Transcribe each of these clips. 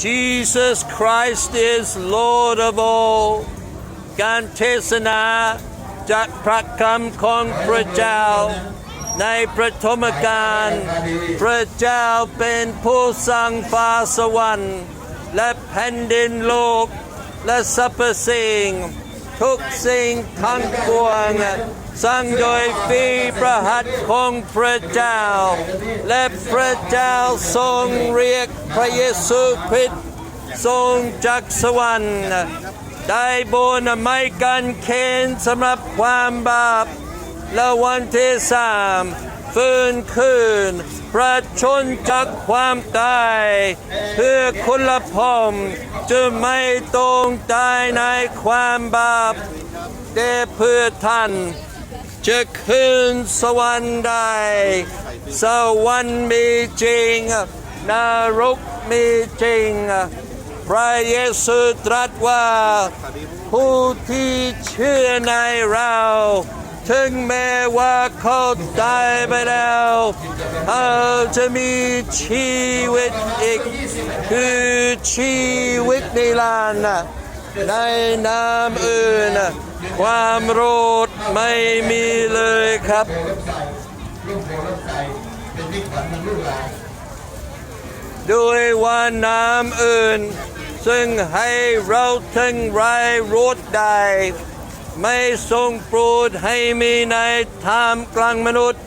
Jesus Christ is Lord of all การเทศนาจากพระคำของพระเจ้าในประ ทระเจ้าเป็นผู้สร้างโลกและสรรพสิ่งทุกสิ่งทั้งปวงสร้างโดยฝีประหัตของพระเจ้า และพระเจ้าทรงเรียกพระเยซูคริสต์ทรงจากสวรรค์ได้บนไม้กันเคนสำหรับความบาป และวันที่สามฟื้นคืนประชนจากความตาย เพื่อคุณละพมจะไม่ต้องตายในความบาปแต่เพื่อท่าน จะขึ้นสวรรค์ได้ สวรรค์มีจริง นรกมีจริง พระเยซูตรัสว่า ผู้ที่เชื่อในเรา ถึงแม้ว่าเขาตายไปแล้วเขาจะมีชีวิตอีก คือชีวิตนิรันดร์ ในนามอื่นความโรดไม่มีเลยครับด้วยว่าน้ำอื่น ซึ่งให้เราถึงไรรดได้ ไม่ทรงโปรดให้มีในทามกลางมนุษย์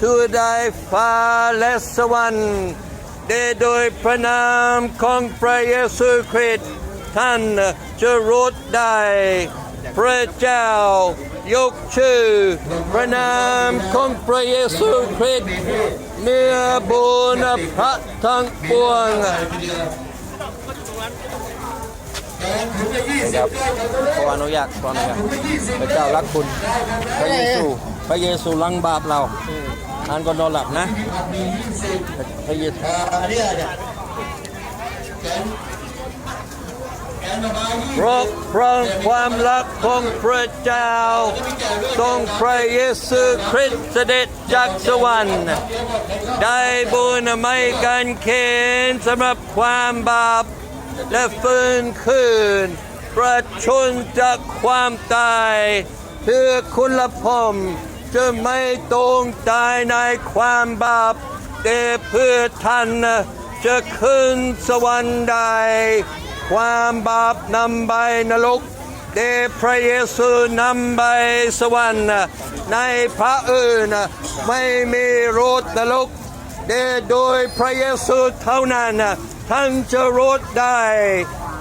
ทั่ได้ฟ้าและสวรรค์ได้โดยพระนามของพระเยซูคริสต์ ท่านจะรดได้พระเจ้ายกชื่อพระนามของพระเยซูคริสต์เนื้อบุญพระทั้งปวงครับขออนุญาตขออนุญาตพระเจ้ารักคุณ พระเยซู พระเยซูลังบาปเราอ่านก็นอนหลับนะ พระเยซู เพราะพราะความรักของพระเจ้าทรงพระเยซูคริสต์เสด็จจากสวรรค์ ได้บุญไม่กันเคนสำหรับความบาป และฟื้นคืน ประชนจากความตาย เพื่อคุณละพมจะไม่ต้องตายในความบาป แต่เพื่อท่านจะขึ้นสวรรค์ได้ ความบาปนำไปนรกเดพระเยซูนำไปสวรรค์ในพระอื่นไม่มีโรดนรกเดโดยพระเยซูเท่านั้นท่านจะรดได้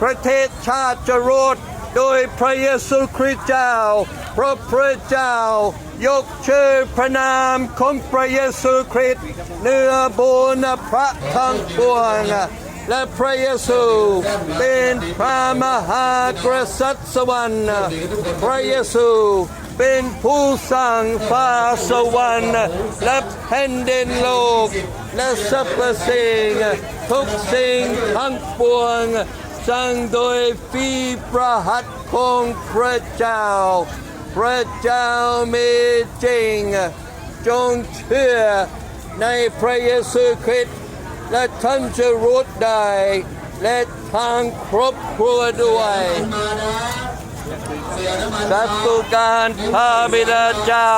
ประเทศชาติจะรดโดยพระเยซูคริสต์เจ้าพระพระเจ้ายกชื่อพระนามของพระเยซูคริสต์เนื้อบุญพระทั้งปวง และพระเยซูเป็นพระมหากษัตริย์สวรรค์พระเยซูเป็นผู้สร้างฟ้าสวรรค์และแผ่นดินโลก และสรรพสิ่งทุกสิ่งทั้งปวงสร้างโดยฝีประหัตของพระเจ้า พระเจ้ามีจริง จงเชื่อในพระเยซูคริสต์ และท่านจะรู้ได้และทางครอบครัวด้วยสัตุการพระบิดาเจ้า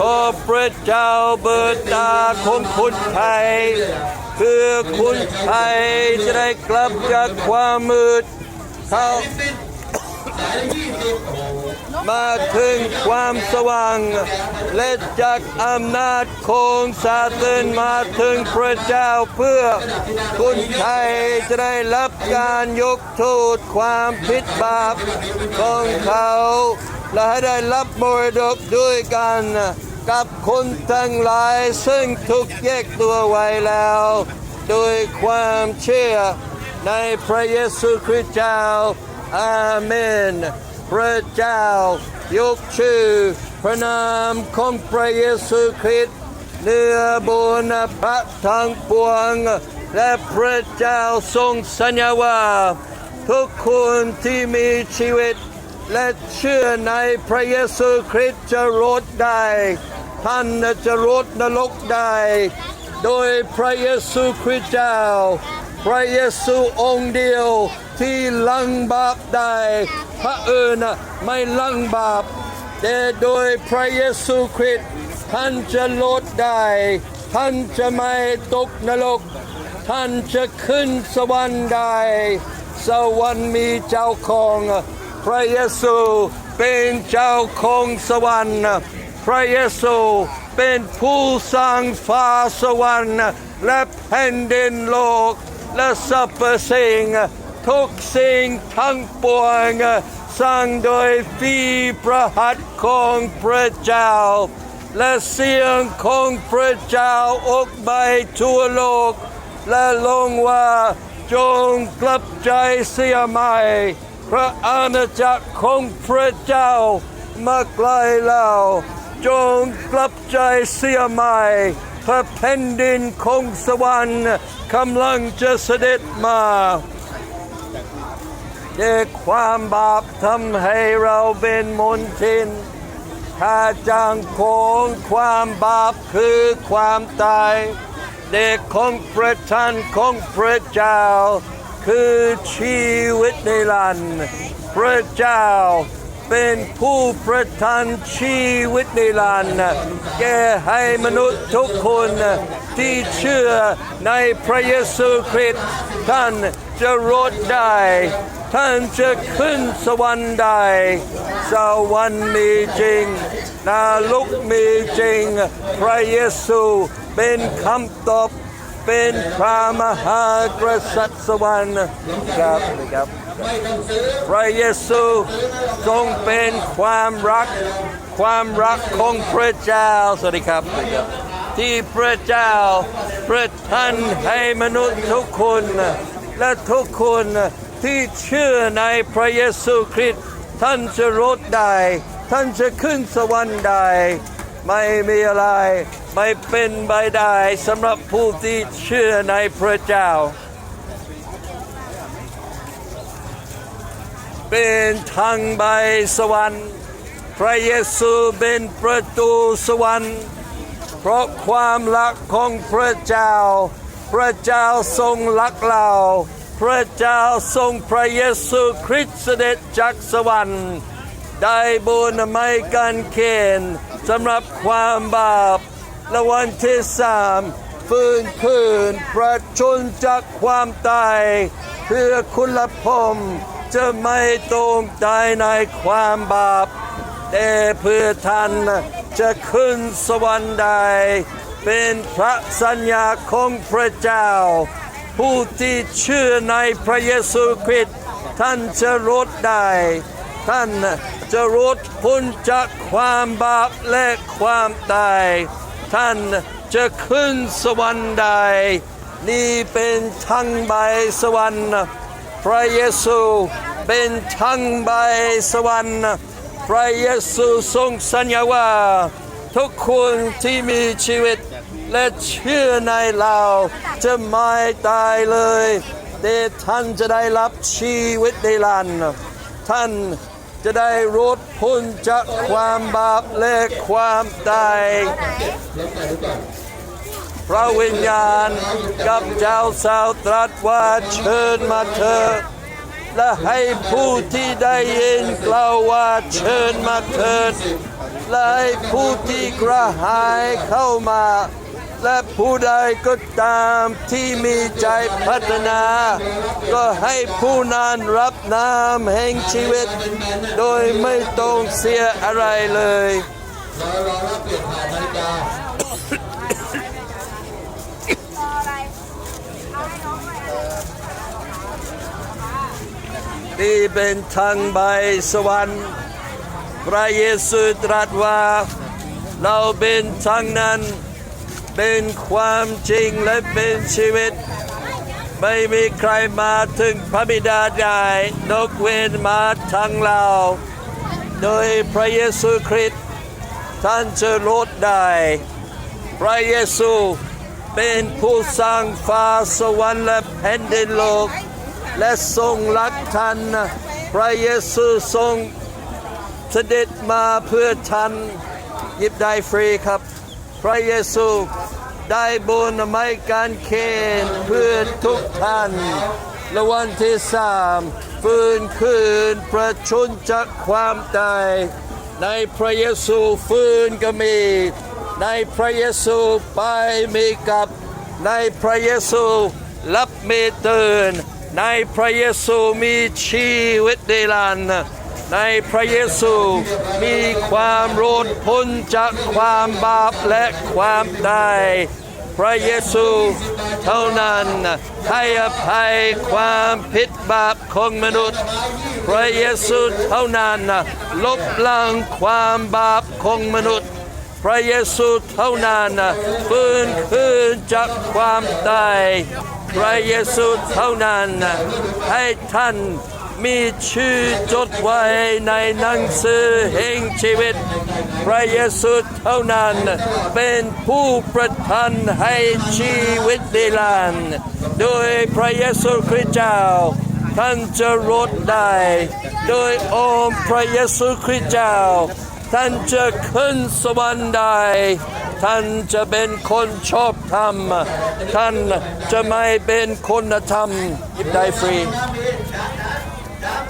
ขอพระเจ้าเบิดตาของคุณไทยเพื่อคุณไทยจะได้กลับจากความมืดเข้า มาถึงความสว่าง และจากอำนาจของซาตานมาถึงพระเจ้าเพื่อคุณไทยจะได้รับการยกโทษความผิดบาปของเขา และให้ได้รับมรดกด้วยกันกับคนทั้งหลายซึ่งถูกแยกตัวไว้แล้ว โดยความเชื่อในพระเยซูคริสต์เจ้า อาเมน พระเจ้ายกชื่อ พระนามของพระเยซูคริสต์เนื้อบุญพระทั้งปวง และพระเจ้าทรงสัญญาว่าทุกคนที่มีชีวิต และเชื่อในพระเยซูคริสต์จะรอดได้ ท่านจะรอดนรกได้ โดยพระเยซูคริสต์เจ้า พระเยซูองค์เดียว ที่ลังบาปได้พระเอื่นน่ะไม่ลังบาปแต่โดยพระเยซูคริสต์ท่านจะลดได้ ท่านจะไม่ตกนรก ท่านจะขึ้นสวรรค์ได้ สวรรค์มีเจ้าของพระเยซูเป็นเจ้าของสวรรค์ พระเยซูเป็นผู้สร้างฟ้าสวรรค์และแผ่นดินโลกและสรรพสิ่ง ทุกสิ่งทั้งปวงสร้างโดยฝีพระหัตถ์ของพระเจ้า และเสียงของพระเจ้าออกไปทั่วโลก และลงว่าจงกลับใจเสียใหม่พระอาณาจักรของพระเจ้ามาไกลแล้ว จงกลับใจเสียใหม่พระแผ่นดินของสวรรค์กำลังจะเสด็จมา เด็กความบาปทำให้เราเป็นมนทินค่าจ้างของความบาปคือความตาย เด็กของพระท่านของพระเจ้า คือชีวิตในลันดร์พระเจ้าเป็นผู้ประทานชีวิตในลันดร์แก่ให้มนุษย์ทุกคนที่เชื่อในพระเยซูคริสต์ท่าน จะรอดได้ ท่านจะขึ้นสวรรค์ได้ สวรรค์มีจริง นาลุกมีจริง พระเยซูเป็นคำตอบ เป็นพระมหากษัตริย์สวรรค์ครับครับพระเยซูทรงเป็นความรัก ความรักของพระเจ้า สวัสดีครับ ที่พระเจ้าประทานให้มนุษย์ทุกคน และทุกคนที่เชื่อในพระเยซูคริสต์ท่านจะรอดได้ ท่านจะขึ้นสวรรค์ได้ไม่มีอะไรไม่เป็นไปได้สำหรับผู้ที่เชื่อในพระเจ้า เป็นทางไปสวรรค์ พระเยซูเป็นประตูสวรรค์ เพราะความรักของพระเจ้า พระเจ้าทรงรักเรา พระเจ้าทรงพระเยซูคริสต์เสด็จจากสวรรค์ ได้บุญไม่กันเขนสำหรับความบาปและวันที่สามฟื้นคืนประชนจากความตาย เพื่อคุณพมจะไม่ตรงตายในความบาป แต่เพื่อท่านจะขึ้นสวรรค์ได้ เป็นพระสัญญาของพระเจ้า ผู้ที่เชื่อในพระเยซูคริสต์ท่านจะรอดได้ ท่านจะรอดพ้นจากความบาปและความตาย ท่านจะขึ้นสวรรค์ได้นี่เป็นทางใบสวรรค์พระเยซูเป็นทางใบสวรรค์พระเยซูทรงสัญญาว่าทุกคนที่มีชีวิต และเชื่อในเราจะไม่ตายเลยแต่ท่านจะได้รับชีวิตในลันท่านจะได้รดพ้นจากความบาปและความตายพระวิญญาณกับเจ้าสาวตรัสว่าเชิญมาเถิดและให้ผู้ที่ได้ยินกล่าวว่าเชิญมาเถิดและให้ผู้ที่กระหายเข้ามา และผู้ใดก็ตามที่มีใจพัฒนา ก็ให้ผู้นั้นรับน้ำแห่งชีวิต โดยไม่ต้องเสียอะไรเลยอะไรเอาให้น้องหน่อยเออนี่เป็นทางใบสวรรค์พระเยซูตรัสว่า เราเป็นทางนั้น เป็นความจริงและเป็นชีวิต ไม่มีใครมาถึงพระบิดาได้นกเว้นมาทางเรา โดยพระเยซูคริสต์ท่านจะรอดได้ พระเยซูเป็นผู้สร้างฟ้าสวรรค์และแผ่นดินโลก และทรงรักท่านพระเยซูทรงเสด็จมาเพื่อท่านยิบได้ฟรีครับ พระเยซูได้บุญไม่การเคนเพื่อทุกท่านและวันที่สามฟื้นคืนประชุนจากความตาย ในพระเยซูฟื้นก็มี ในพระเยซูไปมีกับ ในพระเยซูรับเมตื่น ในพระเยซูมีชีวิตนิรันดร์ ในพระเยซูมีความรอดพ้นจากความบาปและความตายพระเยซูเท่านั้นให้อภัยความผิดบาปของมนุษย์ พระเยซูเท่านั้นลบล้างความบาปของมนุษย์ พระเยซูเท่านั้นฟื้นคืนจากความตาย พระเยซูเท่านั้นให้ท่าน มีชื่อจดไว้ในหนังสือแห่งชีวิต พระเยซูเท่านั้นเป็นผู้ประทานให้ชีวิตนิรันดร์โดยพระเยซูคริสต์เจ้า ท่านจะรอดได้ โดยองค์พระเยซูคริสต์เจ้า ท่านจะขึ้นสวรรค์ได้ท่านจะเป็นคนชอบธรรม ท่านจะไม่เป็นคนธรรมยิบได้ฟรี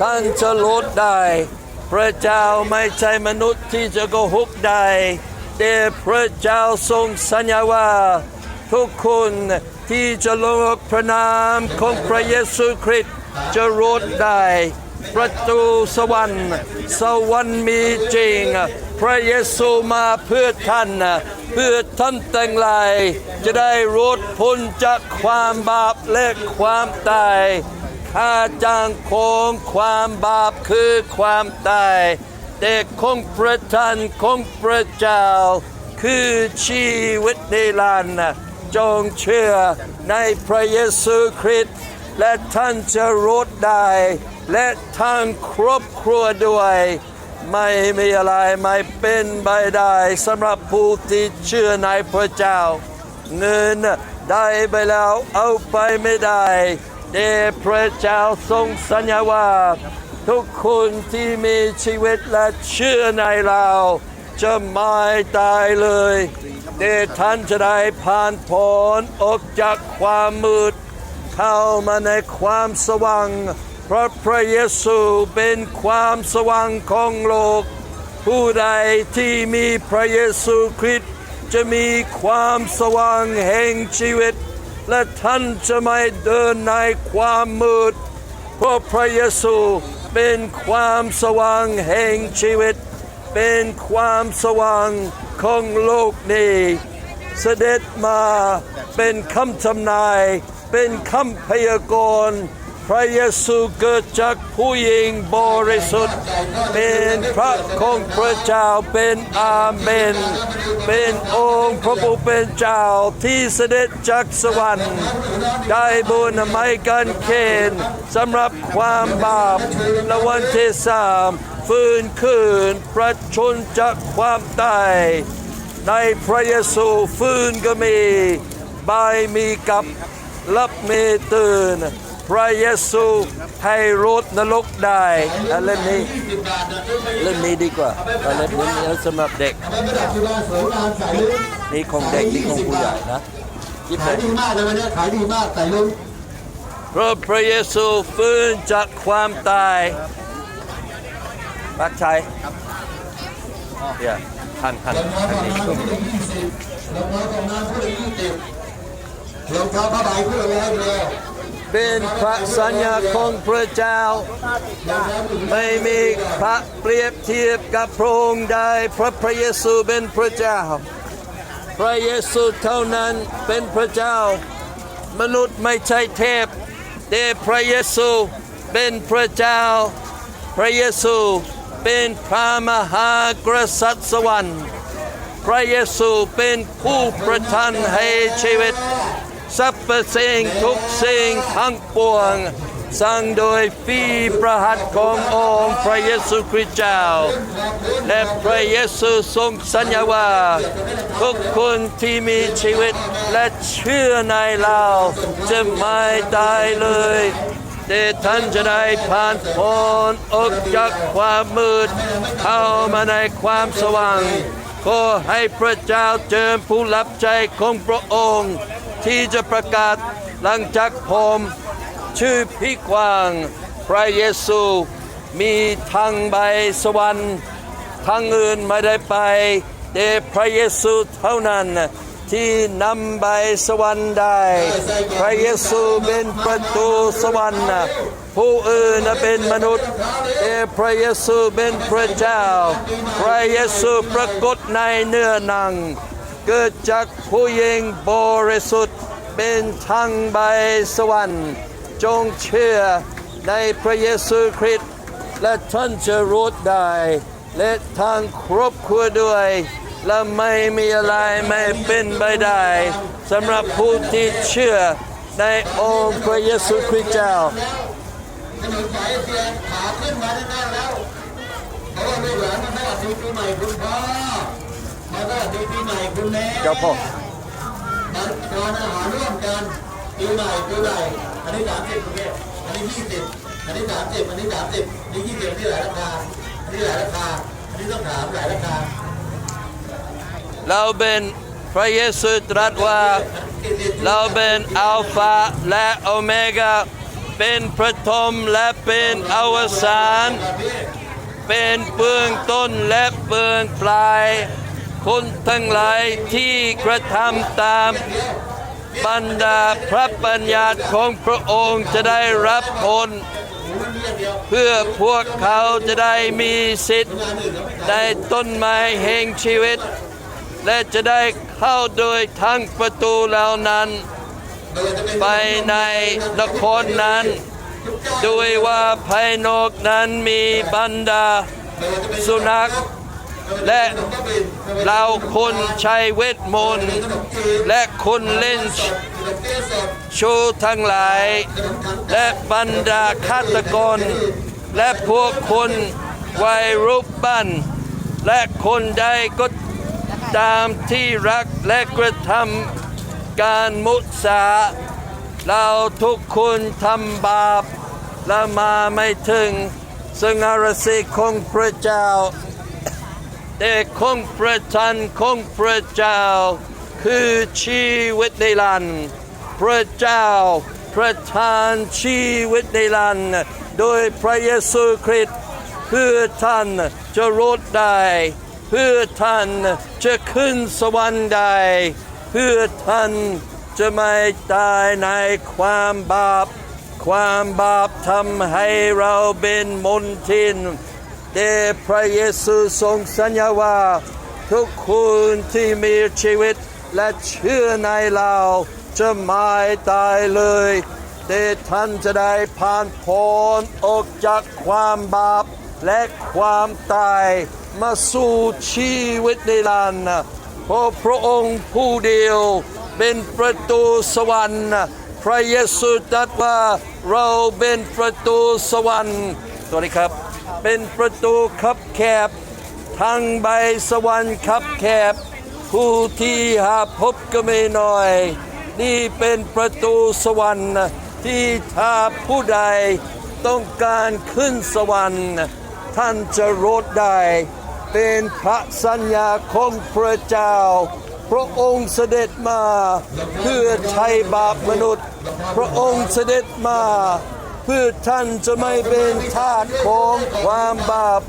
ท่านจะลดได้ พระเจ้าไม่ใช่มนุษย์ที่จะโกหกได้ แต่พระเจ้าทรงสัญญาว่าทุกคนที่จะลงพระนามของพระเยซูคริสต์จะรอดได้ ประตูสวรรค์สวรรค์มีจริง พระเยซูมาเพื่อท่าน เพื่อท่านแต่งลาย จะได้รอดพ้นจากความบาปและความตาย ค่าจ้างของความบาปคือความตายแต่ของประทานของพระเจ้า คือชีวิตนิรันดร์จงเชื่อในพระเยซูคริสต์และท่านจะรอดได้ และทางครอบครัวด้วย ไม่มีอะไรไม่เป็นไปได้สำหรับผู้ที่เชื่อในพระเจ้า เงินได้ไปแล้วเอาไปไม่ได้ แต่พระเจ้าทรงสัญญาว่าทุกคนที่มีชีวิตและเชื่อในเรา จะไม่ตายเลยแต่ท่านจะได้ผ่านพ้นออกจากความมืด เข้ามาในความสว่างเพราะพระเยซูเป็นความสว่างของโลก ผู้ใดที่มีพระเยซูคริสต์จะมีความสว่างแห่งชีวิต และท่านจะไม่เดินในความมืด เพราะพระเยซูเป็นความสว่างแห่งชีวิต เป็นความสว่างของโลกนี้เสด็จมาเป็นคำทำนาย เป็นคำพยากรณ์ พระเยซูเกิดจากผู้หญิงบริสุทธิ์ เป็นพระของพระเจ้าเป็นอาเมน เป็นองค์พระผู้เป็นเจ้าที่เสด็จจากสวรรค์ ได้บุญไม้กันเคนสำหรับความบาปและวันที่สามฟื้นคืนประชนจากความตายในพระเยซูฟื้นก็มีบายมีกับรับเมตื่น พระเยซูให้รดนรกได้อะเล่มนี้เล่มนี้ดีกว่าอะเล่มนี้สำหรับเด็กนี่ของเด็กนี่ของผู้ใหญ่นะหยิบเลขายยดีมากเลยวันนี้ขายดีมากใส่ลุงเพราะพระเยซูฟื้นจากความตายรักชัยเดี๋ยวทันทันรองทัเท้านผ้านี้ใบคู่ละยี่สิบรองเท้าของน้ำคู่ละยี่สิบรองเท้าผ้าใบคู่ละร้อยเดียว เป็นพระสัญญาของพระเจ้า ไม่มีพระเปรียบเทียบกับพระองค์ใดพระพระเยซูเป็นพระเจ้า พระเยซูเท่านั้นเป็นพระเจ้า มนุษย์ไม่ใช่เทพแต่พระเยซูเป็นพระเจ้า พระเยซูเป็นพระมหากษัตริย์สวรรค์ พระเยซูเป็นผู้ประทานให้ชีวิต สรรพสิ่งทุกสิ่งทั้งปวงสร้างโดยฟีประหัตถ์ขององค์พระเยซูคริสต์เจ้า และพระเยซูทรงสัญญาว่า ทุกคนที่มีชีวิตและเชื่อในเราจะไม่ตายเลยแต่ท่านจะได้ผ่านพ้นออกจากความมืด เข้ามาในความสว่าง ขอให้พระเจ้าเจิมผู้รับใจของพระองค์ ที่จะประกาศหลังจากผมชื่อพี่กวาง พระเยซู มีทางใบสวรรค์ทางอื่นไม่ได้ไป แต่พระเยซูเท่านั้นที่นำไปสวรรค์ได้ พระเยซูเป็นประตูสวรรค์ผู้อื่นเป็นมนุษย์แต่พระเยซูเป็นพระเจ้า พระเยซูปรากฏในเนื้อหนัง เกิดจากผู้หญิงบริสุทธิ์เป็นทางใบสวรรค์จงเชื่อในพระเยซูคริสต์และท่านจะรู้ได้และทางครอบครัวด้วย และไม่มีอะไรไม่เป็นไปได้สำหรับผู้ที่เชื่อในองค์พระเยซูคริสต์เจ้าขาขึ้นมาได้แล้วเพราะว่าลูกหลานมาสวัสดีปีใหม่คุณพ่อ มาสวัสดีปีใหม่คุณแม่เจ้าพ่อมาทานอาหารร่วมกันปีใหม่ปีใหม่อันนี้สามสิบคุณแม่อันนี้ยี่สิบอันนี้สามสิบอันนี้สามสิบอันนี้ยี่สิบอันนี้หลายราคาอันนี้หลายราคาอันนี้ต้องถามหลายราคาเราเป็นพระเยซูตรัสว่าเราเป็นอัลฟาและโอเมกาเป็นพระทมและเป็นอวสานเป็นเบื้องต้นและเบื้องปลาย คนทั้งหลายที่กระทำตามบรรดาพระปัญญาตของพระองค์จะได้รับผลเพื่อพวกเขาจะได้มีสิทธิ์ได้ต้นไม้แห่งชีวิต และจะได้เข้าโดยทางประตูเหล่านั้น ไปในนครนั้น ด้วยว่าภายนอกนั้นมีบรรดาสุนัข และเราคนใช้เวทมนต์และคนเล่นโชว์ทั้งหลาย และบรรดาฆาตกร และพวกคนวัยรูปบ้านและคนใดก็ตามที่รักและกระทำการมุสาเราทุกคนทำบาปและมาไม่ถึงสง่ารสิของพระเจ้า แต่ของประทานของพระเจ้า คือชีวิตในลันพระเจ้าประทานชีวิตในลันโดยพระเยซูคริสต์เพื่อท่านจะรอดได้เพื่อท่านจะขึ้นสวรรค์ได้เพื่อท่านจะไม่ตายในความบาป ความบาปทำให้เราเป็นมนทิน แต่พระเยซูทรงสัญญาว่าทุกคนที่มีชีวิตและเชื่อในเราจะไม่ตายเลยแต่ท่านจะได้ผ่านพ้นออกจากความบาปและความตายมาสู่ชีวิตในลานดร์เพราะพระองค์ผู้เดียวเป็นประตูสวรรค์พระเยซูตรัสว่าเราเป็นประตูสวรรค์สวัสดีครับ เป็นประตูคับแคบ ทางใบสวรรค์คับแคบ ผู้ที่หาพบก็ไม่น้อย นี่เป็นประตูสวรรค์ที่ถ้าผู้ใดต้องการขึ้นสวรรค์ ท่านจะรดได้ เป็นพระสัญญาของพระเจ้า พระองค์เสด็จมา เพื่อไถ่บาปมนุษย์ พระองค์เสด็จมา พื่อท่านจะไม่เป็นทาสของความบาป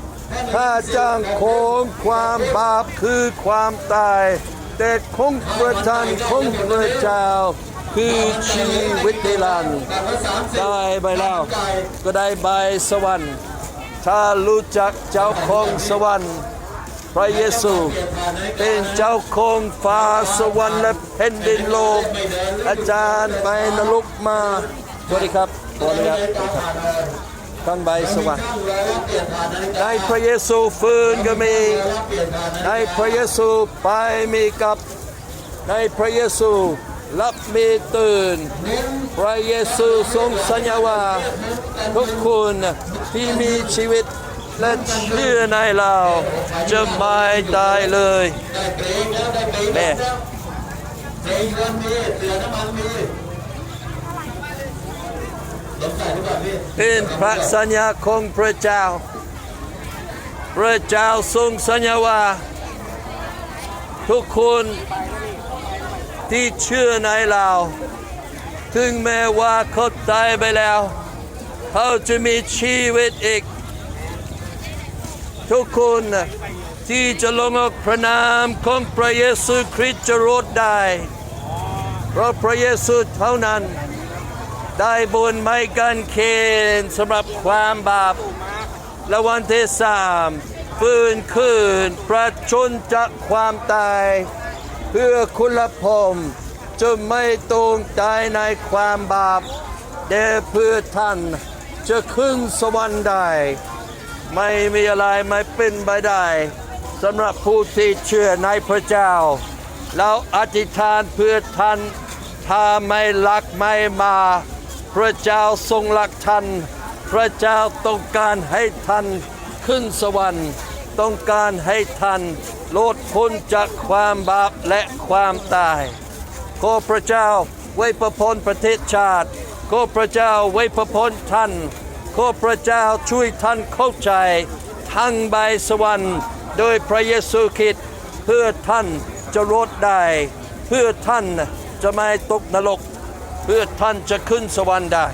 ถ้าจ้างของความบาปคือความตาย แต่ของประทานของพระเจ้าคือชีวิตนิรันดร์ได้ไปแล้วก็ได้ใบสวรรค์ ถ้ารู้จักเจ้าของสวรรค์ พระเยซู เป็นเจ้าของฟ้าสวรรค์และแผ่นดินโลก อาจารย์ไปนรกมา สวัสดีครับสวัสดีครับทั้งใบสวรรค์ในพระเยซูฟื้นก็มีในพระเยซูไปมีกับในพระเยซูรับมีตื่น พระเยซูทรงสัญญาว่าทุกคนที่มีชีวิตและเชื่อในเราจะไม่ตายเลยแม่ เป็นพระสัญญาของพระเจ้า พระเจ้าทรงสัญญาว่า ทุกคนที่เชื่อในเราถึงแม้ว่าเขาตายไปแล้ว เขาจะมีชีวิตอีก ทุกคนที่จะลงอกพระนามของพระเยซูคริสต์จะรอดได้ เพราะพระเยซูเท่านั้น ได้บุญไม่กันเคนสำหรับความบาปและวันที่สามฟื้นคืนประชนจากความตาย เพื่อคุณลพมจะไม่ตรงตายในความบาปแต่เพื่อท่านจะขึ้นสวรรค์ได้ ไม่มีอะไรไม่เป็นไปได้สำหรับผู้ที่เชื่อในพระเจ้าแล้วอธิษฐานเพื่อท่านถ้าไม่รักไม่มา พระเจ้าทรงรักท่าน พระเจ้าต้องการให้ท่านขึ้นสวรรค์ ต้องการให้ท่านโลดพ้นจากความบาปและความตายขอพระเจ้าไว้ประพรประเทศชาติขอพระเจ้าไว้ประพรท่านขอพระเจ้าช่วยท่านเข้าใจทั้งใบสวรรค์ โดยพระเยซูคริสต์เพื่อท่านจะรอดได้ เพื่อท่านจะไม่ตกนรก เพื่อท่านจะขึ้นสวรรค์ได้